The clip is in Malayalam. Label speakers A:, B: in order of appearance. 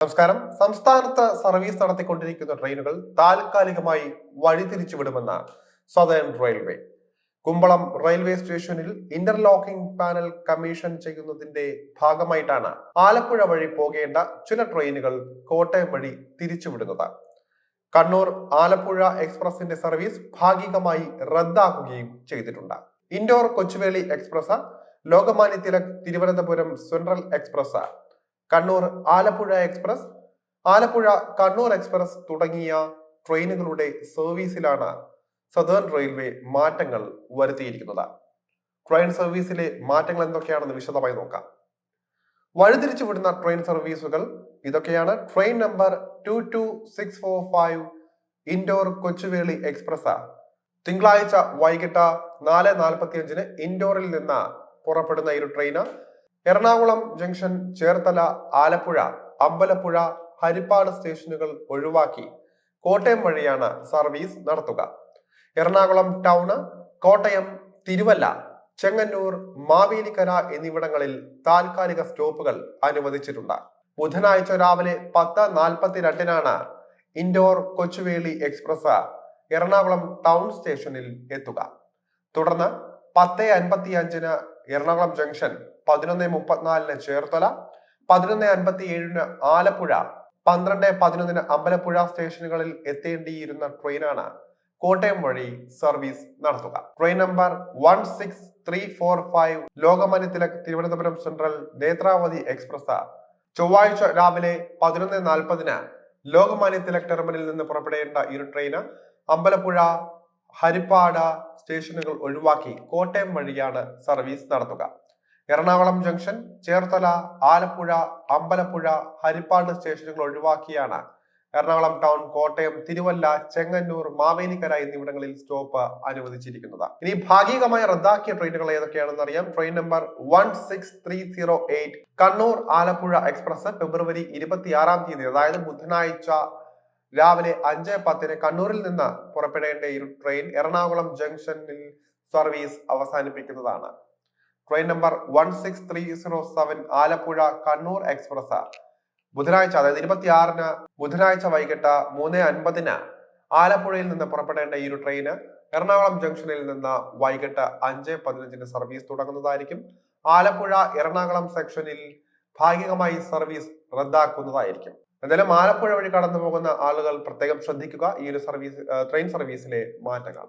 A: നമസ്കാരം. സംസ്ഥാനത്ത് സർവീസ് നടത്തിക്കൊണ്ടിരിക്കുന്ന ട്രെയിനുകൾ താൽക്കാലികമായി വഴിതിരിച്ചുവിടുമെന്ന് സദേൺ റെയിൽവേ കുമ്പളം റെയിൽവേ സ്റ്റേഷനിൽ ഇന്റർലോക്കിംഗ് പാനൽ കമ്മീഷൻ ചെയ്യുന്നതിന്റെ ഭാഗമായിട്ടാണ് ആലപ്പുഴ വഴി പോകേണ്ട ചില ട്രെയിനുകൾ കോട്ടയം വഴി തിരിച്ചുവിടുന്നത്. കണ്ണൂർ ആലപ്പുഴ എക്സ്പ്രസിന്റെ സർവീസ് ഭാഗികമായി റദ്ദാക്കുകയും ചെയ്തിട്ടുണ്ട്. Indore Kochuveli express Lokmanya Tilak Thiruvananthapuram central express Kannur Alappuzha express. Alappuzha Kannur express തുടങ്ങിയ ട്രെയിനുകളുടെ സർവീസിലാണ് സദേൺ റെയിൽവേ മാറ്റങ്ങൾ വരുത്തിയിരിക്കുന്നത്. ട്രെയിൻ സർവീസിലെ മാറ്റങ്ങൾ എന്തൊക്കെയാണെന്ന് വിശദമായി നോക്കാം. വഴിതിരിച്ചു വിടുന്ന ട്രെയിൻ സർവീസുകൾ ഇതൊക്കെയാണ്. Train number two two six four five Indore Kochuveli express തിങ്കളാഴ്ച വൈകിട്ട് നാല് നാൽപ്പത്തി അഞ്ചിന് ഇൻഡോറിൽ നിന്ന് പുറപ്പെടുന്ന ഒരു ട്രെയിന്. എറണാകുളം ജംഗ്ഷൻ ചേർത്തല ആലപ്പുഴ അമ്പലപ്പുഴ ഹരിപ്പാട് സ്റ്റേഷനുകൾ ഒഴിവാക്കി കോട്ടയം വഴിയാണ് സർവീസ് നടത്തുക. എറണാകുളം ടൗണ് കോട്ടയം തിരുവല്ല ചെങ്ങന്നൂർ മാവേലിക്കര എന്നിവിടങ്ങളിൽ താൽക്കാലിക സ്റ്റോപ്പുകൾ അനുവദിച്ചിട്ടുണ്ട്. ബുധനാഴ്ച രാവിലെ പത്ത് നാൽപ്പത്തിരണ്ടിനാണ് indoor Kochuveli express Ernakulam town സ്റ്റേഷനിൽ എത്തുക. തുടർന്ന് പത്ത് അൻപത്തി അഞ്ചിന് എറണാകുളം ജംഗ്ഷൻ പതിനൊന്ന് മുപ്പത്തിനാലിന് ചേർത്തല പതിനൊന്ന് അൻപത്തി ഏഴിന് ആലപ്പുഴ പന്ത്രണ്ട് പതിനൊന്നിന് അമ്പലപ്പുഴ സ്റ്റേഷനുകളിൽ എത്തേണ്ടിയിരുന്ന ട്രെയിനാണ് കോട്ടയം വഴി സർവീസ് നടത്തുക. Train number one six three four five Lokmanya Tilak Thiruvananthapuram central Netravati express. ചൊവ്വാഴ്ച രാവിലെ പതിനൊന്ന് നാൽപ്പതിന് ലോകമാന്യ തിലക് ടെർമിനലിൽ നിന്ന് പുറപ്പെടേണ്ട ഈ ട്രെയിന് അമ്പലപ്പുഴ ഹരിപ്പാട് സ്റ്റേഷനുകൾ ഒഴിവാക്കി കോട്ടയം വഴിയാണ് സർവീസ് നടത്തുക. എറണാകുളം ജംഗ്ഷൻ ചേർത്തല ആലപ്പുഴ അമ്പലപ്പുഴ ഹരിപ്പാട് സ്റ്റേഷനുകൾ ഒഴിവാക്കിയാണ് എറണാകുളം ടൗൺ കോട്ടയം തിരുവല്ല ചെങ്ങന്നൂർ മാവേലിക്കര എന്നിവിടങ്ങളിൽ സ്റ്റോപ്പ് അനുവദിച്ചിരിക്കുന്നത്. ഇനി ഭാഗികമായി റദ്ദാക്കിയ ട്രെയിനുകൾ ഏതൊക്കെയാണെന്ന് അറിയാം. Train number one six three zero eight Kannur Alappuzha express February ഇരുപത്തിയാറാം തീയതി അതായത് ബുധനാഴ്ച രാവിലെ അഞ്ച് പത്തിന് കണ്ണൂരിൽ നിന്ന് പുറപ്പെടേണ്ട ഈ ട്രെയിൻ എറണാകുളം ജംഗ്ഷനിൽ service അവസാനിപ്പിക്കുന്നതാണ്. Train number one six three zero seven Alappuzha Kannur express ബുധനാഴ്ച അതായത് ഇരുപത്തിയാറിന് ബുധനാഴ്ച വൈകിട്ട് മൂന്ന് അൻപതിന് ആലപ്പുഴയിൽ നിന്ന് പുറപ്പെടേണ്ട ഈ ഒരു ട്രെയിന് എറണാകുളം ജംഗ്ഷനിൽ നിന്ന് വൈകിട്ട് അഞ്ച് പതിനഞ്ചിന് സർവീസ് തുടങ്ങുന്നതായിരിക്കും. ആലപ്പുഴ എറണാകുളം സെക്ഷനിൽ ഭാഗികമായി സർവീസ് റദ്ദാക്കുന്നതായിരിക്കും. എന്തായാലും ആലപ്പുഴ വഴി കടന്നു പോകുന്ന ആളുകൾ പ്രത്യേകം ശ്രദ്ധിക്കുക. ഈ ഒരു സർവീസ് ട്രെയിൻ സർവീസിലെ മാറ്റങ്ങൾ.